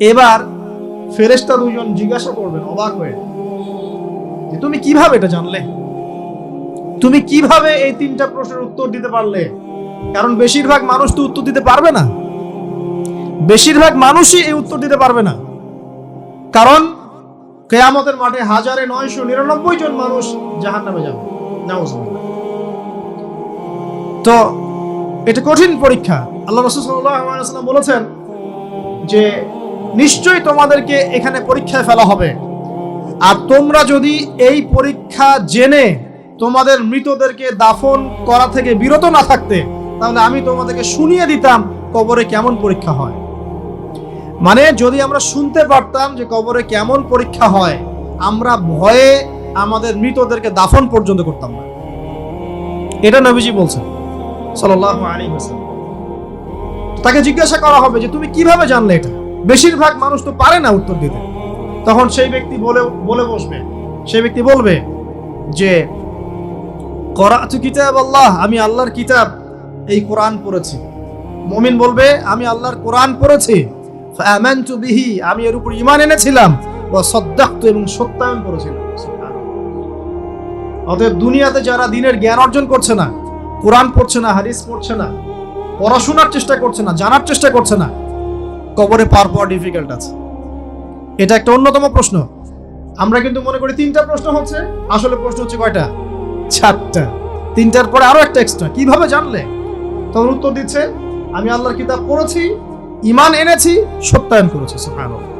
এবার ফেরেশতা দুজন জিজ্ঞাসা করবেন, অবাক হয়ে। যে তুমি কীভাবে এটা জানলে? তুমি কীভাবে এই তিনটা প্রশ্নের উত্তর দিতে পারলে? কারণ বেশিরভাগ মানুষ তো উত্তর দিতে পারবে না। বেশিরভাগ মানুষই এই উত্তর দিতে পারবে না। কারণ কেয়ামতের মাঠে হাজারে নয়শো নিরানব্বই জন মানুষ জাহান নামে যাবে তো এটা কঠিন পরীক্ষা। আল্লাহ রসুল বলেছেন যে নিশ্চয়ই তোমাদেরকে এখানে পরীক্ষায় ফেলা হবে। আর তোমরা যদি এই পরীক্ষা জেনে তোমাদের মৃতদেরকে দাফন করা থেকে বিরত না থাকতে, তাহলে আমি তোমাদেরকে শুনিয়ে দিতাম কবরে কেমন পরীক্ষা হয়। মানে যদি আমরা শুনতে পারতাম যে কবরে কেমন পরীক্ষা হয়, আমরা ভয়ে আমাদের মৃতদেরকে দাফন পর্যন্ত করতাম না। এটা নবীজি বলছেন আলাইহি ওয়াসাল্লাম। তাকে জিজ্ঞাসা করা হবে যে, তুমি কীভাবে জানলে এটা? বেশিরভাগ মানুষ তো পারে না উত্তর দিতে। তখন সেই ব্যক্তি বলে বলে বসবে। সেই ব্যক্তি বলবে যে, করাতু কিতাব আল্লাহ, আমি আল্লাহর কিতাব এই কোরআন পড়েছি। মমিন বলবে, আমি আল্লাহর কোরআন পড়েছি। বিহি, আমি এর উপর ইমান এনেছিলাম। সাদ্দাকতু, এবং সত্যায়ন করেছিলাম। অতএব দুনিয়াতে যারা দিনের জ্ঞান অর্জন করছে না, কোরআন পড়ছে না, হাদিস পড়ছে না, পড়াশোনার চেষ্টা করছে না, জানার চেষ্টা করছে না কবরে পার পাওয়া ডিফিকাল্ট আছে। এটা একটা অন্যতম প্রশ্ন। আমরা কিন্তু মনে করি তিনটা প্রশ্ন হচ্ছে, আসলে প্রশ্ন হচ্ছে কয়টা? চারটা। তিনটার পরে আরও একটা এক্সট্রা কীভাবে জানলে? তখন উত্তর দিচ্ছে, আমি আল্লাহর কিতাব পড়েছি ইমান এনেছি, সত্যায়ন করেছি, সুবহানাল্লাহ।